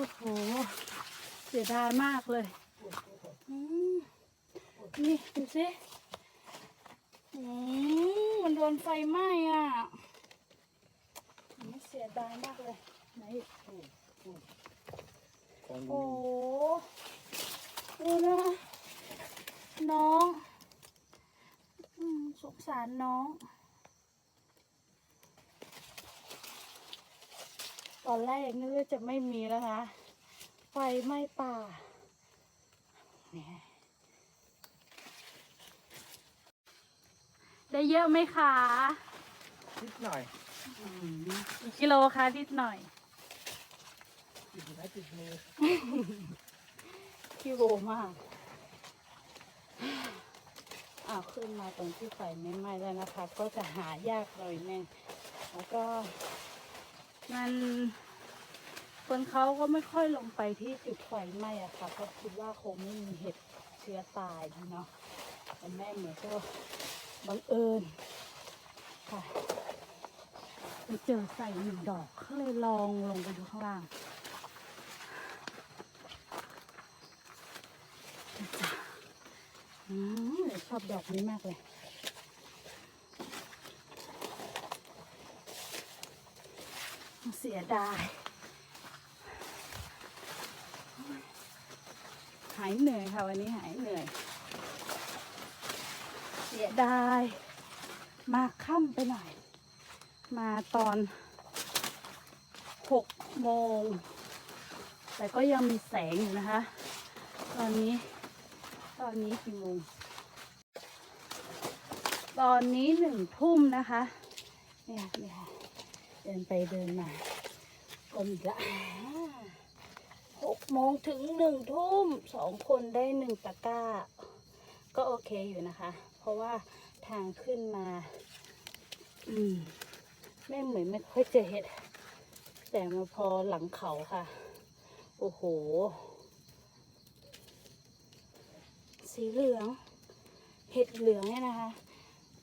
อ้โห เสียดายมากเลยอืมนี่ดูสิอืมมันโดนไฟไหม้อะอันนี้เสียดายมากเลย ไหนของโอ้โหดูนะน้องอมสงสารน้อง ตอนแรกนึกว่าจะไม่มีแล้วนะไฟไหม้ป่าเนี่ยได้เยอะไหมคะนิดหน่อยกี่กิโลคะนิดหน่อยติดไม้ติดมือพี่โบมาก อ้าวขึ้นมาตรงที่ไฟไม่ไหม้แล้วนะคะ ก็จะหายากหน่อยนึงแล้วก็มัน คนเขาก็ไม่ค่อยลงไปที่จุดไฟไหม้อะค่ะเพราะคิดว่าคงไม่มีเห็ดเชื้อตายเนาะแต่แม่เหมือนก็บังเอิญค่ะไปเจอใส่หนึ่งดอกก็เลยลองลงไปดูข้างล่างอืมชอบดอกนี้มากเลยเสียดาย หายเหนื่อยค่ะวันนี้หายเหนื่อย เสียดาย มาค่ำไปหน่อย มาตอนหกโมง แต่ก็ยังมีแสงอยู่นะคะ ตอนนี้ ตอนนี้กี่โมง ตอนนี้หนึ่งทุ่มนะคะ เนี่ยเนี่ยเดินไปเดินมาก็มีละ โมงถึงหนึ่งทุ่มสองคนได้หนึ่งตะกร้า ก็โอเคอยู่นะคะ เพราะว่าทางขึ้นมา อืมไม่เหมือนไม่ค่อยเจอเห็ด แต่มาพอหลังเขาค่ะ โอ้โห สีเหลือง เห็ดเหลืองเนี่ยนะคะ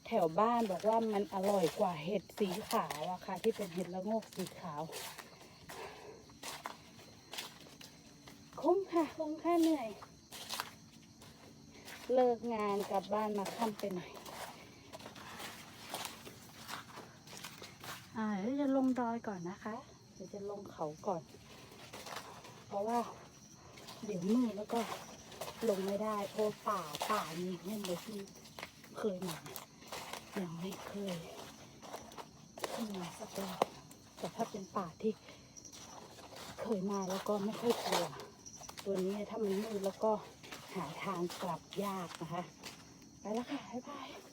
แถวบ้านบอกว่ามันอร่อยกว่าเห็ดสีขาวอะค่ะ ที่เป็นเห็ดละโงกสีขาว คุ้มค่ะคุ้มค่าเหนื่อย เลิกงานกลับบ้านมาค่ำไปหน่อยอ่าเดี๋ยวจะลงดอยก่อนนะคะ เดี๋ยวจะลงเขาก่อน เพราะว่า เดี๋ยวมืดแล้วก็ลงไม่ได้เพราะป่าป่านี้ไม่เลยที่เคยมายังไม่เคยขึ้นมาสักรอบแต่ถ้าเป็นป่าที่เคยมาแล้วก็ไม่ค่อยกลัว ตัวนี้ถ้ามันมืดแล้วก็หาทางกลับยากนะคะ ไปแล้วค่ะ บ๊ายบาย